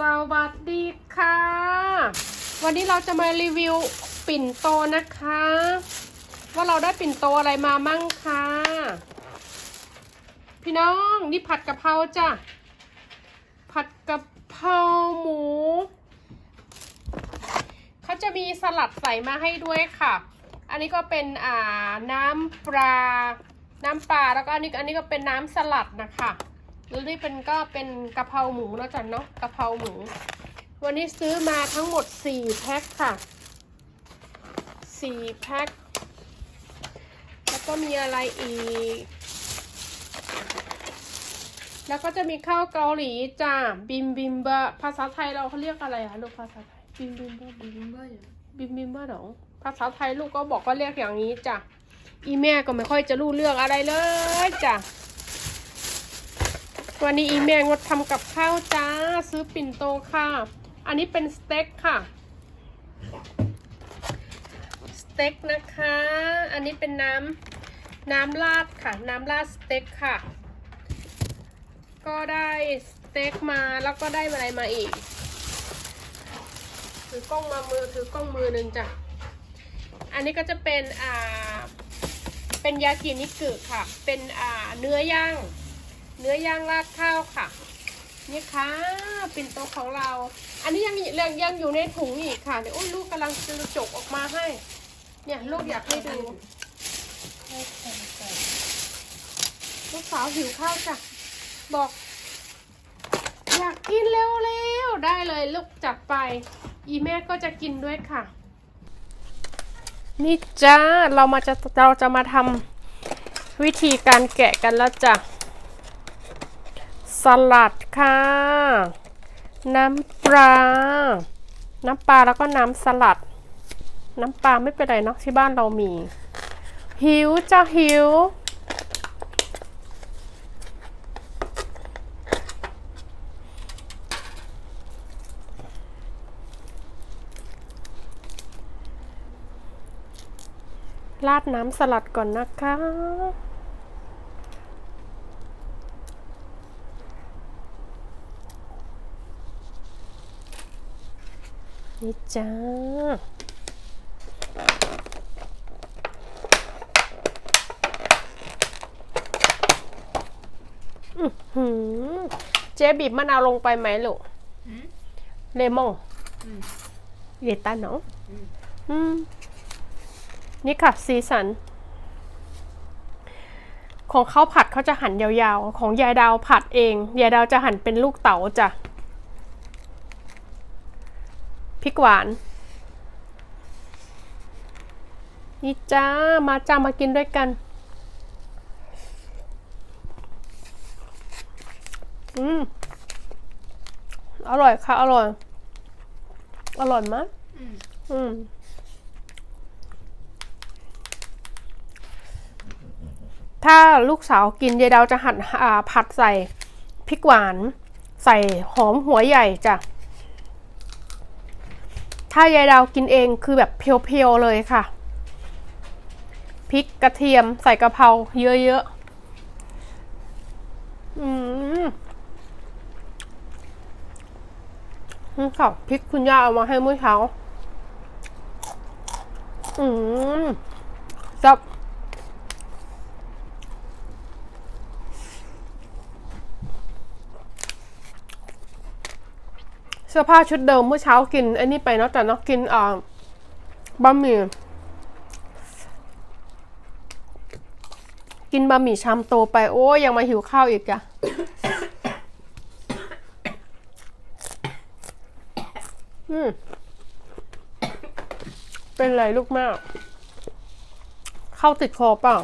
สวัสดีค่ะ วันนี้เราจะมารีวิวปิ่นโตนะคะ ว่าเราได้ปิ่นโตอะไรมามั่งคะพี่น้องนี่ผัดกะเพราจ้ะ ผัดกะเพราหมู เขาจะมีสลัดใส่มาให้ด้วยค่ะ อันนี้ก็เป็นอ่าน้ำปลา น้ำปลาแล้วก็อันนี้อันนี้ก็เป็นน้ำสลัดนะคะ แล้วนี่เป็นก็เป็นกะเพราหมูนะจ๊ะเนาะกะเพราหมู วันนี้ซื้อมาทั้งหมด4แพ็คค่ะ4แพ็คแล้วก็มีอะไรอีก แล้วก็จะมีข้าวเกาหลีจ้าบิมบิมบะภาษาไทยเราเขาเรียกอะไรคะลูกภาษาไทยบิมบิมบะบิมบิมบะบิมบิมบะหรอภาษาไทยลูกก็บอกว่าเรียกอย่างนี้จ้ะอีแม่ก็ไม่ค่อยจะรู้เรื่องอะไรเลยจ้ะ วันนี้อีแม่งดทำกับข้าวจ้า ซื้อปิ่นโตค่ะ อันนี้เป็นสเต็กค่ะ สเต็กนะคะ อันนี้เป็นน้ำน้ำราดค่ะ น้ำราดสเต็กค่ะ ก็ได้สเต็กมาแล้วก็ได้อะไรมาอีก ถือกล้องมามือถือกล้องมือหนึ่งจ้ะ อันนี้ก็จะเป็นอ่าเป็นยากินิกุค่ะ เป็นอ่าเนื้อย่าง เนื้อย่างราดข้าวค่ะ นี่ค่ะปิ่นโตของเรา อันนี้ยังยังยังอยู่ในถุงอีกค่ะเดี๋ยวอุ้ยลูกกำลังจะจกออกมาให้ เนี่ยลูกอยากให้ดูลูกสาวหิวข้าวจ้ะบอก อยากกินเร็วๆได้เลยลูกจัดไป อีแม่ก็จะกินด้วยค่ะ นี่จ้าเรามาจะเราจะมาทำวิธีการแกะกันแล้วจ้ะ สลัดค่ะ น้ำปลา น้ำปลาแล้วก็น้ำสลัด น้ำปลาไม่เป็นไรเนาะที่บ้านเรามี หิวจ้ะหิว ราดน้ำสลัดก่อนนะคะ นี่จ้าอื้อหือเจ๊บีบมะนาวลงไปไหมลูกเลมอนเยต้าเนาะอืมนี่ค่ะสีสัน ของเขาผัดเขาจะหั่นยาวๆ ของยายดาวผัดเอง ยายดาวจะหั่นเป็นลูกเต๋าจ้ะ พริกหวาน นี่จ้า มาจ้ามากินด้วยกัน อืม อร่อยค่ะ อร่อย อร่อยมากอืมถ้าลูกสาวกินยายดาวจะหั่นอ่าผัดใส่พริกหวาน ใส่หอมหัวใหญ่จ้ะ ถ้ายายดาวกินเองคือแบบเพียวๆเลยค่ะ พริกกระเทียมใส่กะเพราเยอะๆ อืมนี่ค่ะพริกคุณย่าเอามาให้เมื่อเช้า อืมจับ สื้อผ้าชุดเดิมเมื่อเช้ากินไอ้นี่ไปเนาะแต่เนาะกินอ่าบะหมี่กินบะหมี่ชามโตไปโอ้ยังมาหิวข้าวอีกอะอืมเป็นไรลูกแม่เข้าติดคอเปล่า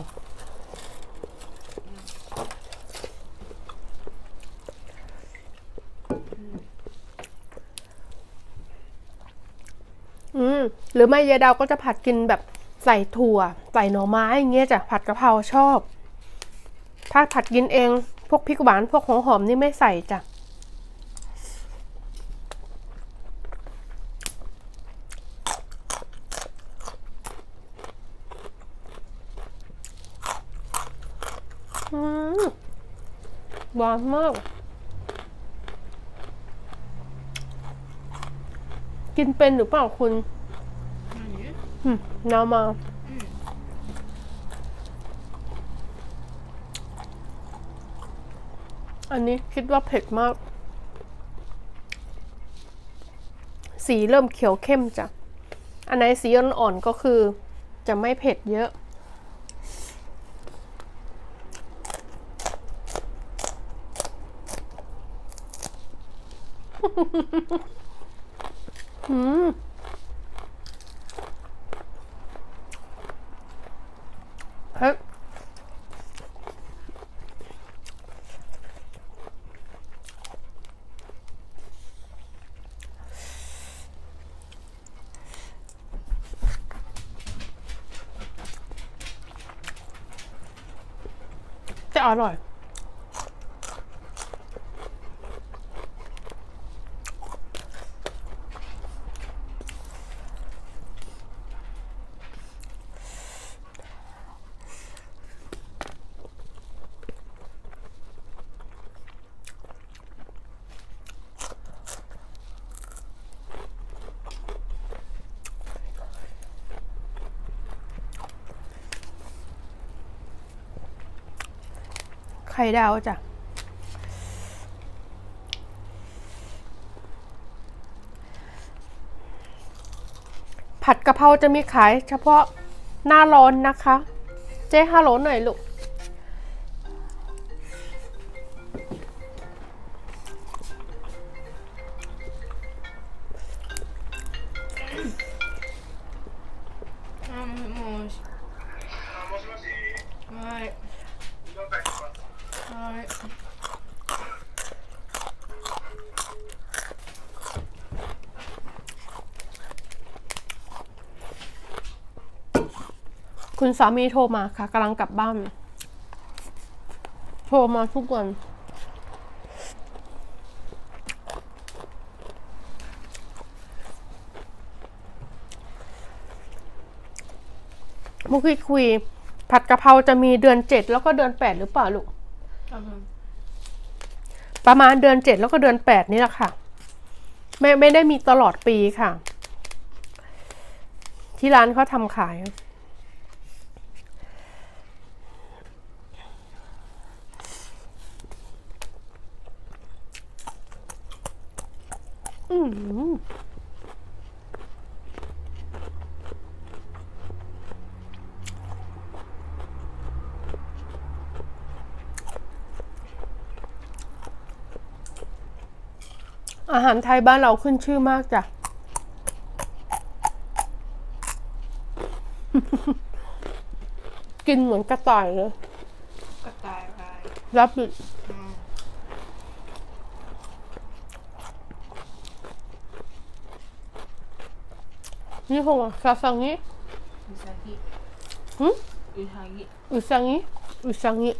อืม หรือไม่ยายดาวก็จะผัดกินแบบใส่ถั่วใส่หน่อไม้อย่างเงี้ยจ้ะผัดกะเพราชอบ ถ้าผัดกินเองพวกพริกหวานพวกหัวหอมนี่ไม่ใส่จ้ะอืมหวานมาก กินเป็นหรือเปล่าคุณ normal. อันนี้คิดว่าเผ็ดมาก สีเริ่มเขียวเข้มจ้ะ อันไหนสีอ่อนๆก็คือจะไม่เผ็ดเยอะอืม เฮ้ยจะอร่อย ข่ดาวจ้ะผัดกะเพราจะมีขายเฉพาะหน้าร้อนนะคะ เจ๊ฮัลโหลหน่อยลูก คุณสามีโทรมาค่ะกำลังกลับบ้าน โทรมาทุกวัน มุกคุยคุย ผัดกะเพราจะมีเดือนเจ็ดแล้วก็เดือนแปดหรือเปล่าลูก多分ประมาณเดือนเจ็ดแล้วก็เดือนแปดนี่แหละค่ะ ไม่ไม่ได้มีตลอดปีค่ะ ที่ร้านเขาทำขาย อืม อาหารไทยบ้านเราขึ้นชื่อมากจ้ะ กินเหมือนกระต่ายเลย กระต่ายลารับบิดนี่ผมซาซังนี้อะอิมอุซังนี้อุซังนี้อุซังนี้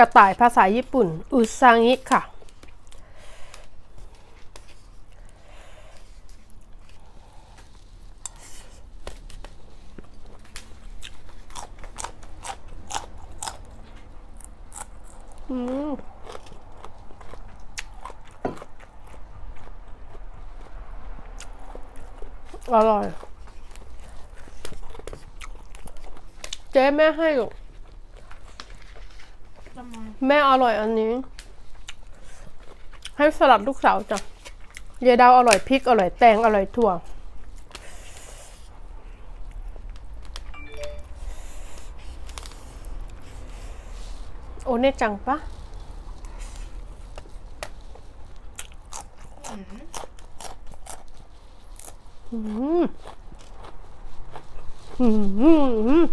กระต่ายภาษาญี่ปุ่น อุซังิค่ะ อืมอร่อย เจ๊แม่ให้หรอก แม่อร่อยอันนี้ ให้สลัดลูกสาวจ้ะเยดาวอร่อยพริกอร่อยแตงอร่อยถั่วโอเน่จังปะอืมอืมอืมอืมอืม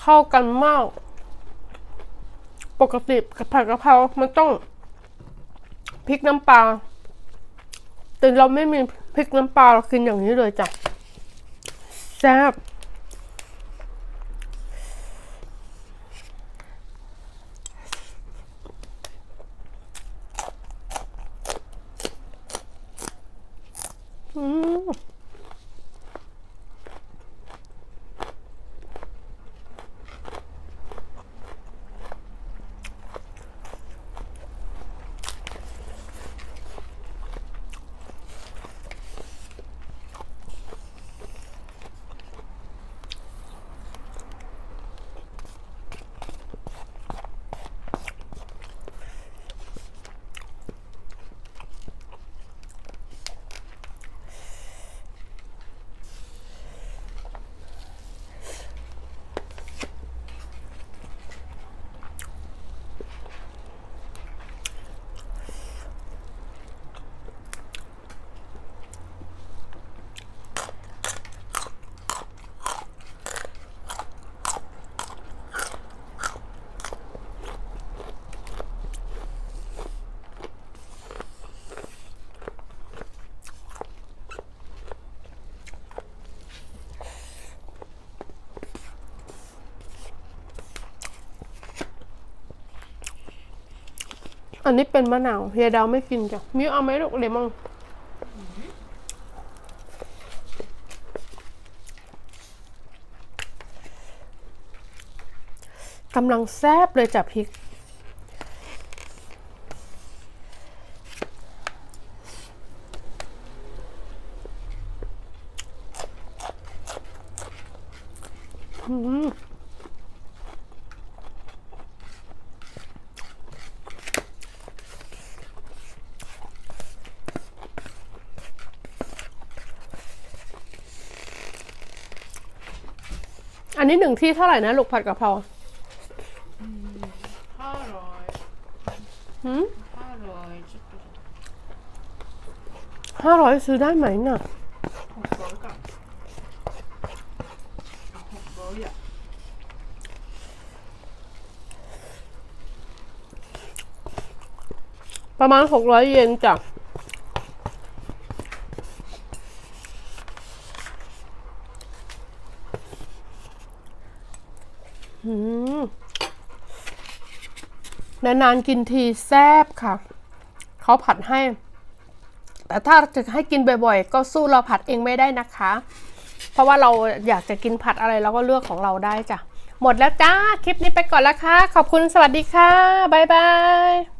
เข้ากันมาก ปกติกับผัดกะเพรา มันต้องพริกน้ำปลา แต่เราไม่มีพริกน้ำปลาเรากินอย่างนี้เลยจ้ะ แซ่บ อืม อันนี้เป็นมะนาวเฮียดาวไม่กินจ้ะมิวเอาไหมลูกเลมอนกำลังแซบเลยจ้ะพริก อืม นนี้หนึ่งที่เท่าไหร่นะลูกผัดกะเพราห้าร้อยหืมห้าร้อยจุดห้าร้อยซื้อได้ไหมน่ะหกร้อยกับหกร้อยอะประมาณหกร้อยเยนจ้ะ นานๆกินทีแซบค่ะ เขาผัดให้ แต่ถ้าจะให้กินบ่อยๆ ก็สู้เราผัดเองไม่ได้นะคะ เพราะว่าเราอยากจะกินผัดอะไรเราก็เลือกของเราได้จ้ะ หมดแล้วจ้า คลิปนี้ไปก่อนแล้วค่ะ ขอบคุณสวัสดีค่ะ บ๊ายบาย